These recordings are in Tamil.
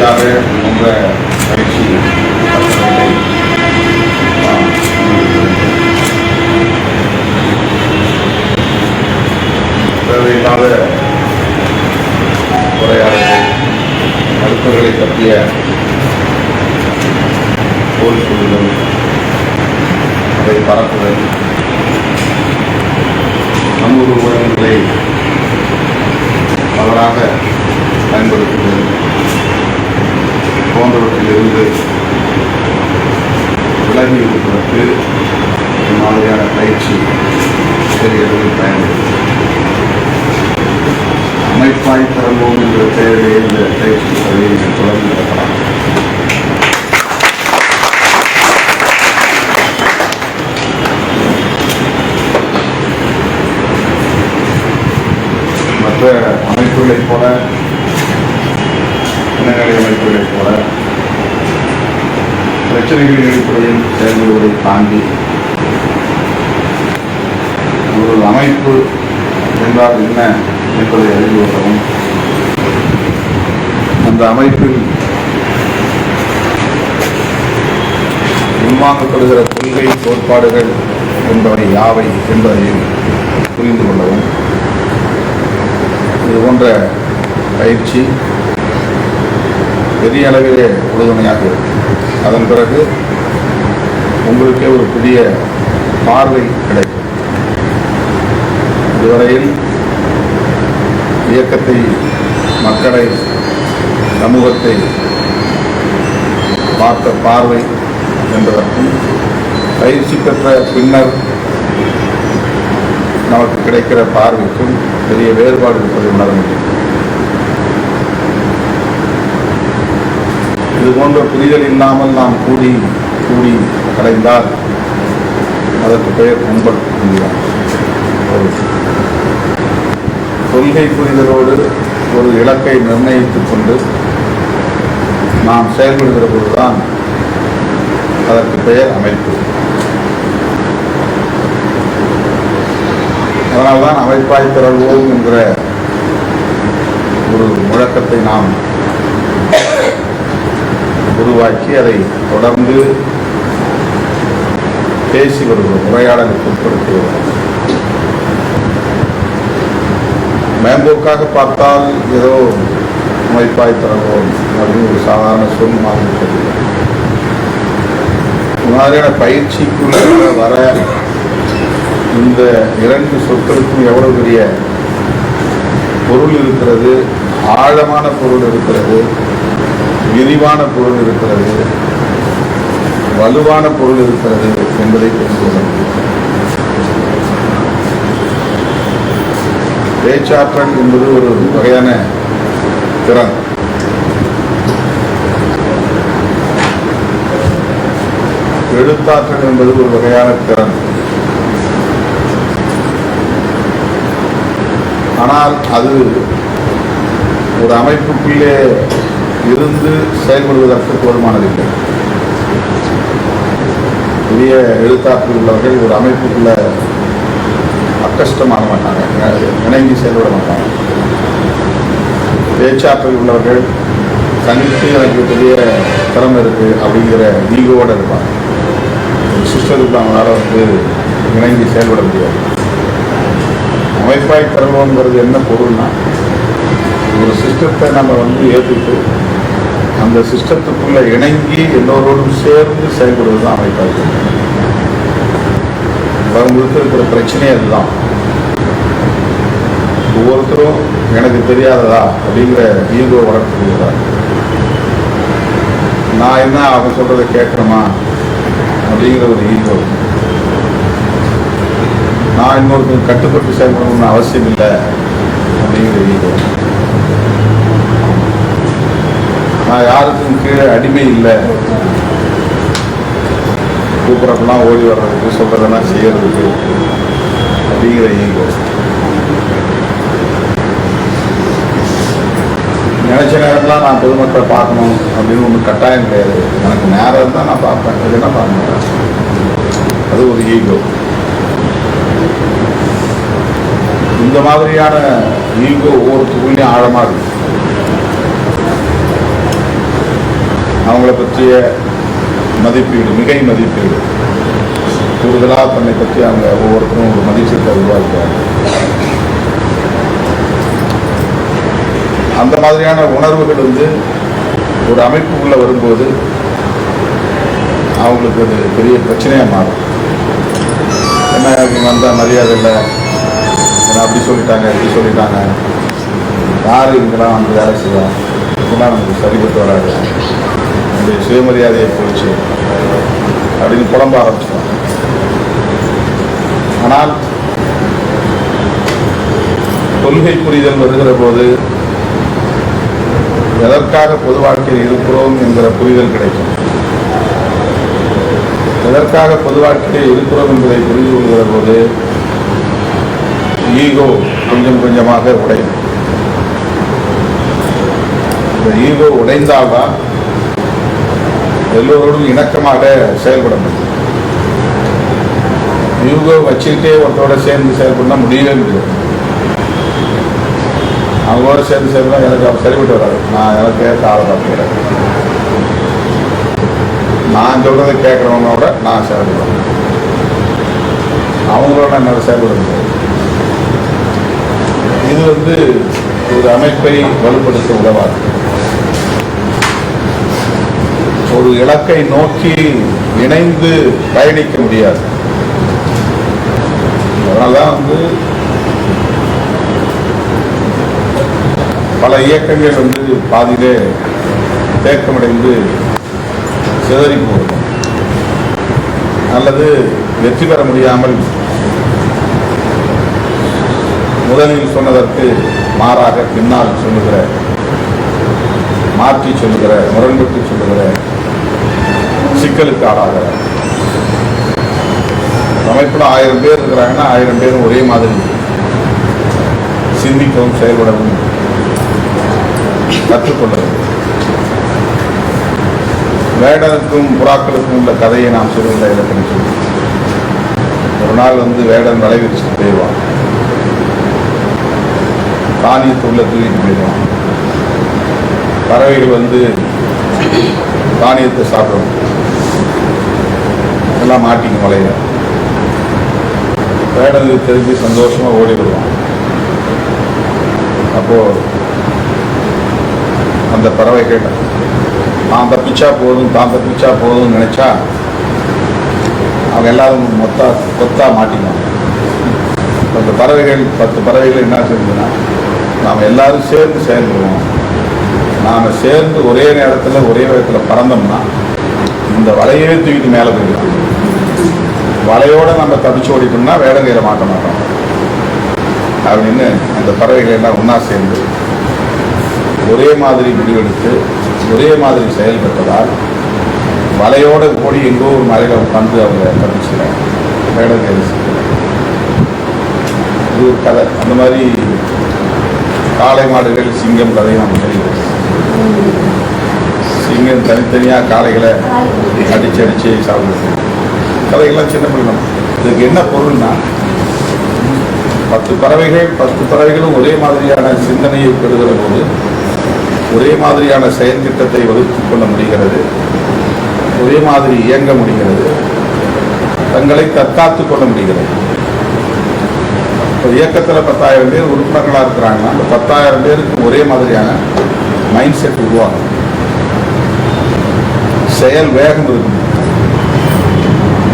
தொடர்ச்சியாக ரொம்ப பயிற்சி. தேவையில்லாத உரையாடல்கள் மருத்துவர்களை பற்றிய விலகி இருப்பதற்கு மாதிரியான பயிற்சி பெரிய அளவில் பயன்படுது அமைப்பாய் தரவோம் என்ற பெயரிலே இந்த பயிற்சி சபையை தொடர்ந்து நடத்தலாம். மற்ற அமைப்புகளைப் போல இனநிலை பிரச்சனைகளின் அடிப்படையில் செயல்படுவதை தாண்டி ஒரு அமைப்பு என்றால் என்ன என்பதை அறிந்து கொள்ளவும் அந்த அமைப்பில் உள்வாங்கப்படுகிற கொள்கை கோட்பாடுகள் என்பவை யாவை என்பதையும் புரிந்து கொள்ளவும். இது போன்ற பயிற்சி பெரிய அளவிலே உறுதுணையாக இருக்கும். அதன் பிறகு உங்களுக்கே ஒரு புதிய பார்வை கிடைக்கும். இதுவரையில் இயக்கத்தை மக்களை சமூகத்தை பார்த்த பார்வை என்பதற்கும் பயிற்சி பெற்ற பின்னர் நமக்கு கிடைக்கிற பார்வைக்கும் பெரிய வேறுபாடு இருப்பதை உணர முடியும். இது போன்ற புரிதல் இல்லாமல் நாம் கூடி கூடி கலைந்தால் அதற்கு பெயர் கும்பல் என்கிறார். கொள்கை புரிதலோடு ஒரு இலக்கை நிர்ணயித்துக் கொண்டு நாம் செயல்படுகிற போதுதான் அதற்கு பெயர் அமைப்பு. அதனால்தான் அமைப்பாய் திரள்வோம் என்கிற ஒரு முழக்கத்தை நாம் உருவாக்கி அதை தொடர்ந்து பேசி வருகிறோம் உரையாடலுக்கு உட்படுத்துகிறோம் மேம்போக்காக பார்த்தால் ஏதோ அமைப்பாய் திறவோம் அப்படின்னு ஒரு சாதாரண சொல் மாதிரி சொல்லுவோம் மாதிரியான பயிற்சிக்குள்ள வர இந்த இரண்டு சொற்களுக்கும் எவ்வளவு பெரிய பொருள் இருக்கிறது ஆழமான பொருள் இருக்கிறது விரிவான பொருள் இருக்கிறது வலுவான பொருள் இருக்கிறது என்பதை தெரிந்து கொள்ள முடியும். பேச்சாற்றல் என்பது ஒரு வகையான திறன். எழுத்தாற்றல் என்பது ஒரு வகையான திறன். ஆனால் அது ஒரு அமைப்புக்குள்ளே இருந்து செயல்படுவதற்கு போதுமானதில்லை பெரிய எழுத்தாற்றல் உள்ளவர்கள் ஒரு அமைப்புக்குள்ள அக்கஷ்டமாக மாட்டாங்க. இணங்கி செயல்பட மாட்டாங்க. பேச்சாற்றல் உள்ளவர்கள் தனித்து எனக்கு பெரிய திறமை இருக்கு அப்படிங்கிற ஈகோட இருப்பாங்க. சிஸ்டருக்கு அவங்களால வந்து இணங்கி செயல்பட முடியாது. அமைப்பாய் திறவுங்கிறது என்ன பொருள்னா ஒரு சிஸ்டத்தை நம்ம வந்து ஏற்றுட்டு அந்த சிஸ்டத்துக்குள்ள இணங்கி எல்லோரோடும் சேர்ந்து செயல்படுவது தான் அமைப்பாக வரும்பொழுது இருக்கிற பிரச்சனையே அதுதான். ஒவ்வொருத்தரும் எனக்கு தெரியாததா அப்படிங்கிற ஈகோ வளர்த்துக்கிறதா நான் என்ன அவன் சொல்கிறத கேட்கணுமா? அப்படிங்கிற ஒரு ஈகோ. நான் இன்னொருத்தருக்கு கட்டுப்பட்டு செயல்படணும்னு அவசியம் இல்லை அப்படிங்கிற ஈகோ. நான் யாருக்கும் கீழே அடிமை இல்லை. கூப்பிட்றப்பெல்லாம் ஓடி வர்றதுக்கு சொல்றதெல்லாம் செய்யறதுக்கு அப்படிங்கிற ஈகோ நினைச்ச நேரத்தில் நான் பொதுமக்களை பார்க்கணும் அப்படின்னு ஒன்று கட்டாயம் கிடையாது. எனக்கு நேரம் இருந்தால் நான் பார்ப்பேன். இல்லைன்னா பார்க்க மாட்டேன் அது ஒரு ஈகோ இந்த மாதிரியான ஈகோ ஒவ்வொருத்தருக்குள்ளேயும் ஆழமாக இருக்குது அவங்கள பற்றிய மதிப்பீடு மிகை மதிப்பீடு. கூடுதலாக தன்னை பற்றி அவங்க ஒவ்வொருத்தரும் ஒரு மதிப்பீட்டை உருவாக்குவாங்க. அந்த மாதிரியான உணர்வுகள் வந்து ஒரு அமைப்புக்குள்ளே வரும்போது அவங்களுக்கு அது பெரிய பிரச்சனையாக மாறும். என்ன இவங்க வந்தால் மரியாதை இல்லை. அப்படி சொல்லிட்டாங்க இப்படி சொல்லிட்டாங்க. யார் இவங்கெல்லாம் வந்து வேலை செய்யலாம் இதெல்லாம் நமக்கு சரிபட்டு வராது. என்னுடைய சுயமரியாதையை போயிடுச்சு அப்படின்னு புலம்ப ஆரம்பிச்சிடும் ஆனால் கொள்கை புரிதல் வருகிற போது எதற்காக பொது வாழ்க்கையில் இருக்கிறோம் என்கிற புரிதல் கிடைக்கும். எதற்காக பொது வாழ்க்கையில் இருக்கிறோம் என்பதை புரிந்து கொள்கிற போது ஈகோ கொஞ்சம் கொஞ்சமாக உடையும். இந்த ஈகோ உடைந்தால்தான் எல்லோரோடும் இணக்கமாக செயல்பட முடியும். யூகோ வச்சுக்கிட்டே ஒருத்தோட சேர்ந்து செயல்படனா முடியவே முடியாது. அவங்களோட சேர்ந்து சேர்ந்தா எனக்கு அவர் சரிபட்டு வராது. நான் எனக்கு ஏற்ற ஆளை நான் சொல்றதை கேட்குறவங்களோட நான் செயல்படுவேன். அவங்களோட என்னால் செயல்பட முடியாது. இது வந்து ஒரு அமைப்பை வலுப்படுத்த உதவாது. ஒரு இலக்கை நோக்கி இணைந்து பயணிக்க முடியாது. அதனால்தான் வந்து பல இயக்கங்கள் வந்து பாதியிலே தேக்கமடைந்து சிதறி போகும் அல்லது வெற்றி பெற முடியாமல் முதலில் சொன்னதற்கு மாறாக பின்னால் சொல்லுகிற மாற்றி சொல்லுகிற முரண்பட்டு சொல்லுகிற சிக்கலுக்கு ஆளாக அமைப்பில் ஆயிரம் பேர் இருக்கிறாங்கன்னா ஆயிரம் பேரும் ஒரே மாதிரி சிந்திக்கவும் செயல்படவும் கற்றுக்கொள்ளவும். வேடனுக்கும் புறாக்களுக்கும் உள்ள கதையை நாம் சொல்லுகிற இலக்கணம் சொல்லி. ஒரு நாள் வந்து வேடன் வலை வச்சுட்டு போயிடுவான். தானியத்தை உள்ள தூக்கிட்டு போயிடுவான். பறவைகள் வந்து தானியத்தை சாப்பிடும். எல்லாம் மாட்டிங்க வலையில வேடனுக்கு தெரிஞ்சு சந்தோஷமா ஓடி வருவான் அப்போ அந்த பறவைகள் தான் தப்பிச்சா போதும் தான் தப்பிச்சா போதும்னு நினைச்சா அவங்க எல்லாரும் மொத்தா கொத்தா மாட்டினாங்க அந்த பறவைகள் பத்து பறவைகள் என்ன செஞ்சதுன்னா நாம் எல்லாரும் சேர்ந்து சேர்ந்துருவோம். நாம் சேர்ந்து ஒரே நேரத்தில் ஒரே விதத்தில் பறந்தோம்னா இந்த வலையவே தூக்கிட்டு மேலே போயிடலாம் வலையோட நம்ம தப்பிச்சு ஓடிட்டோம்னா வேடங்கையில் மாட்ட மாட்டோம் அப்படின்னு அந்த பறவைகள் எல்லாம் ஒன்றா சேர்ந்து ஒரே மாதிரி முடிவெடுத்து ஒரே மாதிரி செயல்பட்டதால் வலையோட ஓடி எங்கோ ஒரு மலையில உட்காந்து அவங்க தப்பிச்சுக்கிறாங்க. வேடங்கையில். இது ஒரு கதை. அந்த மாதிரி காளை மாடுகள் சிங்கம் கதையை நம்ம கேள்விப்பட்டிருக்கோம் சிங்கம் தனித்தனியாக காளைகளை. அடிச்சு அடிச்சு சாப்பிடுது. கதைகள்லாம் சின்ன பிள்ளை இதுக்கு என்ன பொருள்னா பத்து பறவைகள் பத்து பறவைகளும் ஒரே மாதிரியான சிந்தனையை பெறுகிற போது ஒரே மாதிரியான செயல் திட்டத்தை வகுத்துக் கொள்ள முடிகிறது ஒரே மாதிரி இயங்க முடிகிறது தங்களை தற்காத்து கொள்ள முடிகிறது. இப்போ இயக்கத்தில் பத்தாயிரம் பேர் உறுப்பினர்களாக இருக்கிறாங்கன்னா அந்த பத்தாயிரம் பேருக்கு ஒரே மாதிரியான மைண்ட் செட் உருவாகும். செயல் வேகம் இருக்கும்.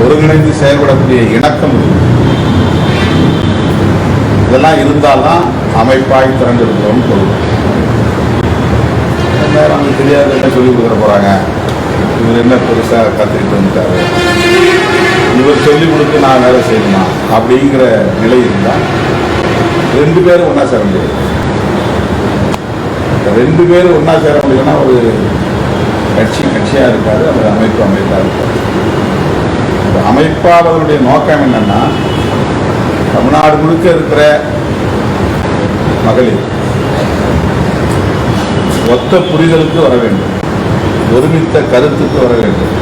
ஒருங்கிணைந்து செயல்படக்கூடிய இணக்கம் இதெல்லாம் இருந்தால்தான் அமைப்பாய் திறந்திருக்கிறோம் சொல்லுவோம் என்ன நமக்கு தெரியாது என்ன சொல்லி கொடுக்குற போறாங்க? இவர் என்ன பெருசாக கத்துக்கிட்டு வந்துட்டாரு? இவர் சொல்லி கொடுத்து நான் வேலை செய்யணுமா? அப்படிங்கிற நிலை இருந்தால் ரெண்டு பேரும் ஒன்றா சேர முடியாது. ரெண்டு பேரும் ஒன்றா சேர முடியும்னா ஒரு கட்சி கட்சியாக இருக்காது அந்த அமைப்பு அமைப்பாக இருக்காது அமைப்பாளர்களுடைய நோக்கம் என்னன்னா தமிழ்நாடு முழுக்க இருக்கிற மகளிர் ஒத்த புரிதலுக்கு வர வேண்டும் ஒருமித்த கருத்துக்கு வர வேண்டும்.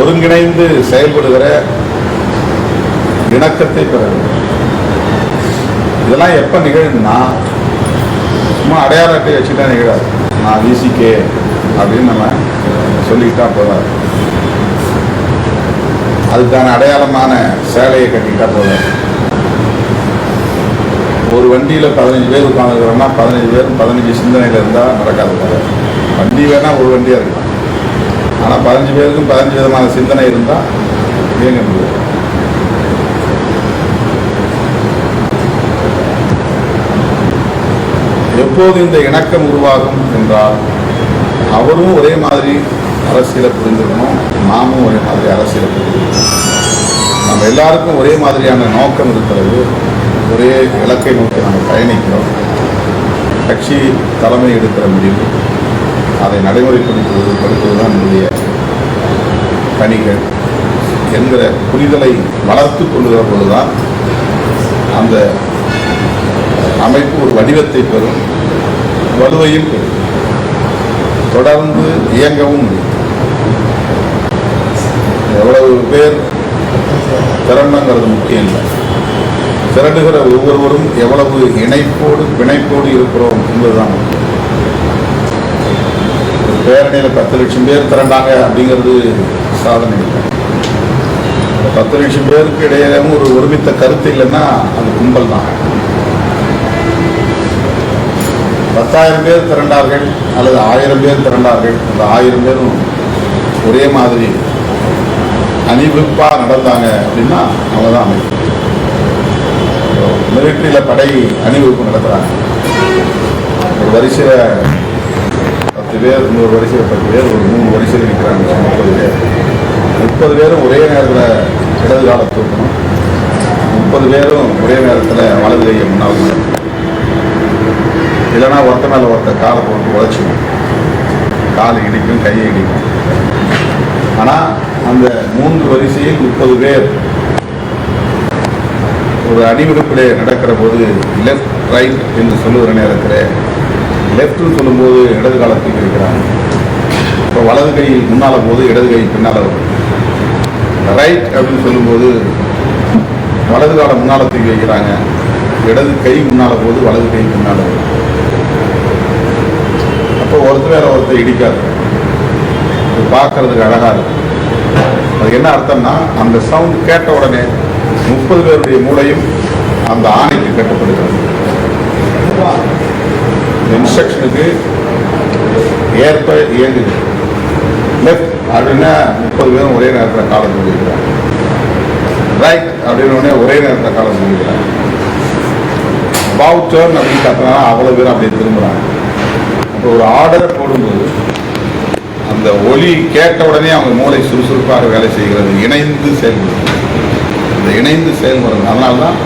ஒருங்கிணைந்து செயல்படுகிற இணக்கத்தை பெற வேண்டும். இதெல்லாம் எப்ப நிகழும்னா சும்மா அடையாள அட்டை வச்சுட்டா நிகழாது. நான் வீசிக்கே அப்படின்னு நம்ம சொல்லிக்கிட்டா போதாது. அதுக்கான அடையாளமான சேலையை கட்டிக்கிட்டா போதாது. ஒரு வண்டியில் பதினஞ்சு பேர் உட்காந்துக்கிறோம்னா பதினஞ்சு பேர் பதினஞ்சு சிந்தனையில் இருந்தால் நடக்காது போதாது. வண்டி வேணால் ஒரு வண்டியாக இருக்கலாம். ஆனால் பதினஞ்சு பேருக்கும் பதினஞ்சு விதமான சிந்தனை இருந்தால் இயங்க முடியாது. எப்போது இந்த இணக்கம் உருவாகும் என்றால் அவரும் ஒரே மாதிரி அரசியலை புரிஞ்சுக்கணும் நாமும் ஒரே மாதிரி அரசியலை புரிஞ்சுக்கணும் நம்ம எல்லாருக்கும் ஒரே மாதிரியான நோக்கம் இருக்கிறது. ஒரே இலக்கை நோக்கி நம்ம பயணிக்கிறோம். கட்சி தலைமை எடுக்கிற முடிவு. அதை நடைமுறைப்படுத்துவது படுத்துவதுதான் என்னுடைய பணிகள் என்கிற புரிதலை வளர்த்து கொள்ளுகிற பொழுதுதான் அந்த அமைப்பு ஒரு வடிவத்தை பெறும் வலுவையும் பெறும். தொடர்ந்து இயங்கவும் முடியும். எவ்வளவு பேர் திறமைங்கிறது முக்கியம் இல்லை. திரண்டுகிற ஒவ்வொருவரும் எவ்வளவு இணைப்போடு பிணைப்போடு இருக்கிறோம் என்பதுதான் பேரணியில் பத்து லட்சம் பேர் திரண்டாங்க அப்படிங்கிறது சாதனை. இல்லை பத்து லட்சம் பேருக்கு இடையிலும் ஒரு ஒருமித்த கருத்து இல்லைன்னா அது கும்பல் தான். பத்தாயிரம் பேர் திரண்டார்கள் அல்லது ஆயிரம் பேர் திரண்டார்கள். அந்த ஆயிரம் பேரும் ஒரே மாதிரி அணிவிப்பாக நடந்தாங்க அப்படின்னா அவங்க தான் அமைப்பு மிலிட்ரியில் படை அணிவகுப்பு நடத்துகிறாங்க ஒரு வரிசையில் பத்து பேர் இன்னொரு வரிசையில் பத்து பேர் ஒரு மூணு வரிசையில் நிற்கிறாங்க முப்பது பேர். முப்பது பேரும் ஒரே நேரத்தில் இடது கால தூக்கணும். முப்பது பேரும் ஒரே நேரத்தில் வலது கையை முன்னால் இல்லைன்னா ஒருத்த மேலே ஒருத்த காலை போட்டு உழைச்சிடும் கால் இடிக்கும் கையை இடிக்கும். ஆனால் அந்த மூன்று வரிசையில் முப்பது பேர் ஒரு அணிவகுப்பிலே நடக்கிற போது லெஃப்ட் ரைட் என்று சொல்லுகிற நேரத்தில் லெஃப்ட்னு சொல்லும்போது இடது காலத்தை இருக்கிறாங்க. இப்போ வலது கை முன்னால் போது இடது கை பின்னால் வரும் ரைட் அப்படின்னு சொல்லும்போது வலது காலம் முன்னால் தூக்கி வைக்கிறாங்க. இடது கை முன்னால் போது வலது கை பின்னால் வரும் அப்போ ஒருத்தர் வேற ஒருத்தர் இடிக்காது. பார்க்கறதுக்கு அழகாக இருக்கும். அது என்ன அர்த்தம்னா அந்த சவுண்ட் கேட்ட உடனே முப்பது பேருடைய மூளையும் அந்த ஆணைக்கு கட்டுப்படுகிறது இன்ஸ்ட்ரக்ஷனுக்கு ஏற்ப இயங்குது. லெஃப்ட் அப்படின்னா முப்பது பேரும் ஒரே நேரத்தில் காலம் முடிக்கிறாங்க ரைட் அப்படின்னு உடனே ஒரே நேரத்தில் காலம் சொல்லிக்கிறாங்க பவுச்சர்னு அப்படின்னு பார்த்தோம்னா அவ்வளோ பேரும் அப்படியே திரும்புகிறாங்க இப்போ ஒரு ஆர்டரை போடும்போது அந்த ஒலி கேட்ட உடனே அவங்க மூளை சுறுசுறுப்பாக வேலை செய்கிறது. இணைந்து செயல்படும். இந்த இணைந்து செயல்படுறது அதனால்தான்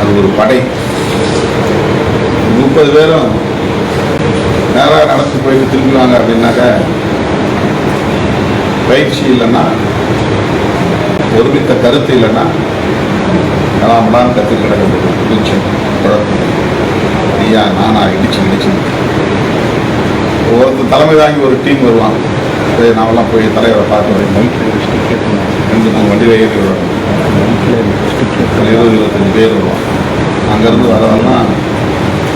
அது ஒரு படை. முப்பது பேரும் நேராக நடந்து போயிட்டு திரும்பினாங்க அப்படின்னாக்க பயிற்சி இல்லைன்னா ஒருமித்த கருத்து இல்லைன்னா நாமெல்லாம் கற்று கிடக்கிறது. குளிச்சு குழப்பம். ஐயா நானா இடிச்சு இடிச்சு. ஒருத்தர் தலைமை தாங்கி ஒரு டீம் வருவான் சரி நாமெல்லாம் போய் தலைவரை பார்த்து வரணும் ரெண்டு மூணு வண்டியில் ஏறி வருவாங்க இருபது இருபத்தஞ்சு பேர் வருவான் அங்கேருந்து வரவெல்லாம்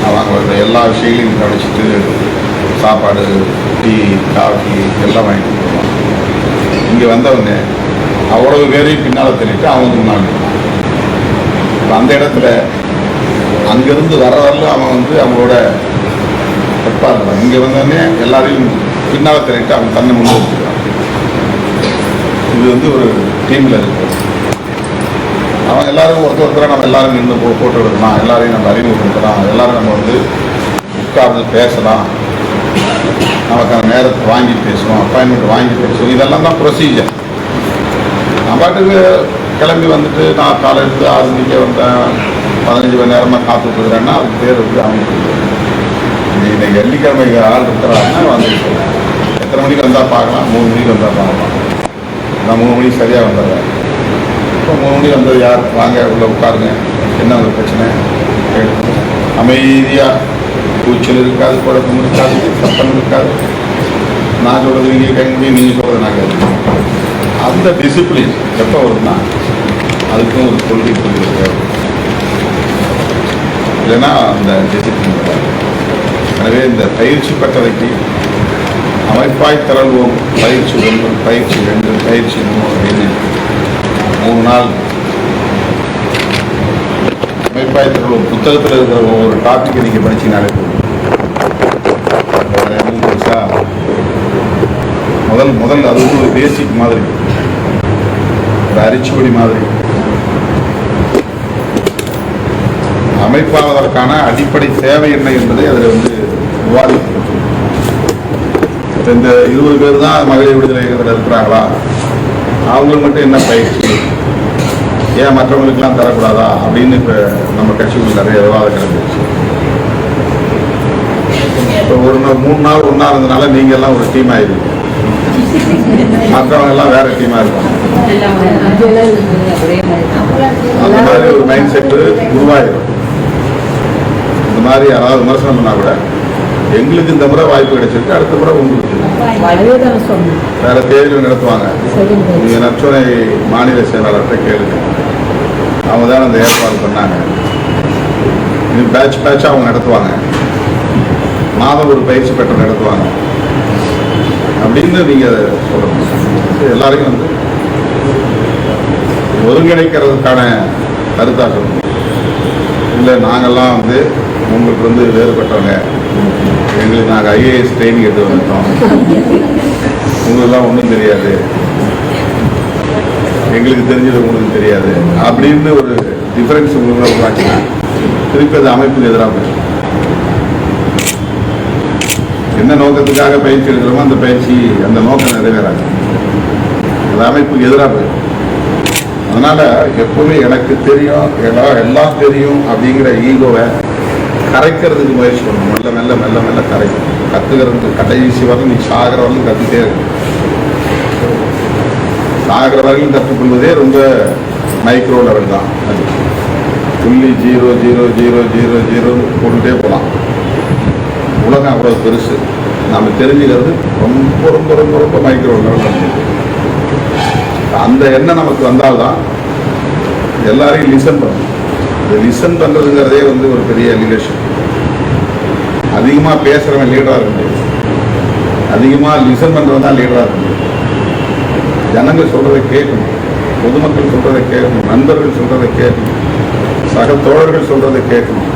அவங்க எல்லா விஷயங்களையும் கவனிச்சிட்டு சாப்பாடு டீ காஃபி எல்லாம் வாங்கிட்டு வருவான் இங்கே வந்தவங்க அவ்வளவு பேரையும் பின்னால் தள்ளிட்டு அவங்க இப்போ அந்த இடத்துல அங்கேருந்து வர வரல அவன் வந்து அவங்களோட தப்பாக இருக்கலாம் இங்கே வந்தோடனே எல்லாரையும் பின்னால் தள்ளிட்டு அவன் தன்னை முன்னே வச்சுக்கிறான் இது வந்து ஒரு டீமில் இருக்கு. அவன் எல்லாரும் ஒருத்தர் ஒருத்தராக நம்ம எல்லாரும் நின்று போ போட்டு எடுக்கலாம் எல்லாரையும் நம்ம அறிமுகப்படுத்தலாம். எல்லாரும் நம்ம வந்து உட்கார்ந்து பேசலாம். நமக்கான நேரத்தை வாங்கி பேசுவோம் அப்பாயின்மெண்ட் வாங்கி பேசுவோம் இதெல்லாம் தான் ப்ரொசீஜர் நான் பாட்டுக்கு கிளம்பி வந்துட்டு நான் காலையிலேருந்து ஆறு மணிக்கே வந்தேன். பதினஞ்சு மணி நேரமாக காத்துட்டு இருக்கிறேன்னா அதுக்கு பேர் வந்து அவங்களுக்கு இன்னைக்கு வெள்ளிக்கிழமை ஆள் இருக்கிறாங்கன்னா வந்து எத்தனை மணிக்கு வந்தால் பார்க்கலாம்? மூணு மணிக்கு வந்தால் பார்க்கலாம். நான் மூணு மணிக்கு சரியாக வந்துடுறேன் இப்போ மூணு மணிக்கு வந்தது யார்? வாங்க உள்ள உட்காருங்க. என்ன ஒரு பிரச்சனை? அமைதியாக கூச்சல் இருக்காது குழப்பம் இருக்காது சத்தம் இருக்காது. நான் சொல்கிறது நீங்கள் கேட்க முடியும் நீங்கள் சொல்கிறது நான் கேட்க அந்த டிசிப்ளின் எப்போ வரும்னா அதுக்கும் ஒரு கொள்கை புரிதல் இல்லைன்னா அந்த டிசிப்ளின் வராது. எனவே இந்த பயிற்சி பட்டறைக்கு அமைப்பாய் திரள்வோம் பயிற்சி ஒன்று பயிற்சி ரெண்டு பயிற்சி மூணு அப்படின்னு மூணு நாள் அமைப்பாய் திரள்வோம் புத்தகத்தில் இருக்கிற ஒவ்வொரு டாப்பிக்கை நீங்கள் படிச்சினாலே போதும். முதல் முதல் அது வந்து ஒரு பேசிக் மாதிரி. ஒரு அரிச்சுவடி மாதிரி. அமைப்பாவதற்கான அடிப்படை தேவை என்ன என்பதை அதில் வந்து விவாதிக்கப்பட்டு இந்த இருபது பேர் தான் மகளிர் விடுதலை இயக்கத்தில் இருக்கிறாங்களா? அவங்களுக்கு மட்டும் என்ன பயிற்சி? ஏன் மற்றவங்களுக்கெல்லாம் தரக்கூடாதா? அப்படின்னு இப்போ நம்ம கட்சிக்குள்ள நிறைய விவாதம் கிடந்துச்சு இப்போ ஒரு நாள் மூணு நாள் ஒன்றா இருந்தனால நீங்கள் எல்லாம் ஒரு டீம் ஆயிருக்கீங்க மற்றவங்க எல்லாம் வேற டீமா இருப்பாங்க. அந்த மாதிரி ஒரு மைண்ட் செட் உருவாயிரும். இந்த மாதிரி யாராவது விமர்சனம் பண்ணா கூட எங்களுக்கு இந்த முறை வாய்ப்பு கிடைச்சிருக்கு அடுத்த முறை உங்களுக்கு வேற தேர்தல் நடத்துவாங்க. நீங்க நச்சுனை மாநில செயலாளர்கிட்ட கேளுங்க. அவங்க தான் அந்த ஏற்பாடு பண்ணாங்க. இது பேட்ச் பேட்சாக அவங்க நடத்துவாங்க. மாதம் ஒரு பயிற்சி பெற்ற நடத்துவாங்க. அப்படின்னு நீங்க சொல்லணும். எல்லாரையும் வந்து ஒருங்கிணைக்கிறதுக்கான கருத்தாக சொல்லணும். இல்லை நாங்கள்லாம் வந்து உங்களுக்கு வந்து வேறுபட்டவங்க. எங்களுக்கு நாங்கள் ஐஏஎஸ் ட்ரைனிங் எடுத்து வந்துட்டோம். உங்களுக்கெல்லாம் ஒன்றும் தெரியாது. எங்களுக்கு தெரிஞ்சது உங்களுக்கு தெரியாது. அப்படின்னு ஒரு டிஃபரன்ஸ் உங்களுக்கு உருவாக்கினா திருப்பி அது அமைப்புக்கு எதிராக போயிடும் என்ன நோக்கத்துக்காக பயிற்சி எடுக்கிறோமோ அந்த பயிற்சி அந்த நோக்கம் நிறைவேறாது. அது அமைப்புக்கு எதிராக போயிடும் அதனால எப்பவுமே எனக்கு தெரியும் எல்லாம் எல்லாம் தெரியும் அப்படிங்கிற ஈகோவை கரைக்கிறதுக்கு முயற்சி பண்ணணும். மெல்ல மெல்ல மெல்ல மெல்ல கரைக்கும் கத்துக்கிறதுக்கு கடைசி வரலும் நீ சாகிற வரலும் கத்துட்டே இருக்கும் சாகிற வரையும் கற்றுக்கொள்வதே ரொம்ப மைக்ரோ லெவல் தான். அது புள்ளி zero zero zero zero zero போட்டுட்டே போகலாம். உலகம் அவ்வளோ பெருசு. நம்ம தெரிஞ்சுக்கிறது ரொம்ப ரொம்ப ரொம்ப ரொம்ப மைக்ரோ லெவல் அந்த எண்ணம் நமக்கு வந்தால்தான் எல்லாரையும் லிசன் பண்ணணும் இந்த லிசன் பண்ணுறதுங்கிறதே வந்து ஒரு பெரிய லீடர்ஷிப் அதிகமாக பேசுகிறவன் லீடராக இருக்க முடியாது. அதிகமாக லிசன் பண்ணுறவன் தான் லீடராக இருக்க முடியும். ஜனங்கள் சொல்கிறத கேட்கணும். பொதுமக்கள் சொல்கிறத கேட்கணும். நண்பர்கள் சொல்கிறத கேட்கணும். சக தோழர்கள் சொல்கிறத கேட்கணும்.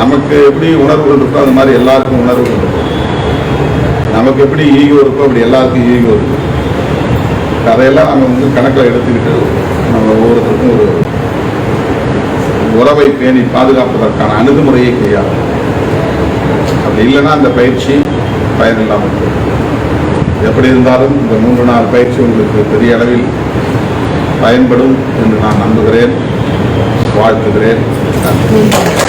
நமக்கு எப்படி உணர்வுகள் இருக்கோ அது மாதிரி எல்லாருக்கும் உணர்வுகள் இருக்கும். நமக்கு எப்படி ஈகோ இருக்கோ அப்படி எல்லாருக்கும் ஈகோ இருக்கும். அதையெல்லாம் நாங்கள் வந்து கணக்கில் எடுத்துக்கிட்டு நம்ம ஒவ்வொருத்தருக்கும் ஒரு உறவை பேணி பாதுகாப்பதற்கான அணுகுமுறையை கையாளும் அப்படி இல்லைன்னா அந்த பயிற்சி பயனில்லாமல் எப்படி இருந்தாலும் இந்த மூன்று நாள் பயிற்சி உங்களுக்கு பெரிய அளவில் பயன்படும் என்று நான் நம்புகிறேன். வாழ்த்துகிறேன். நன்றி.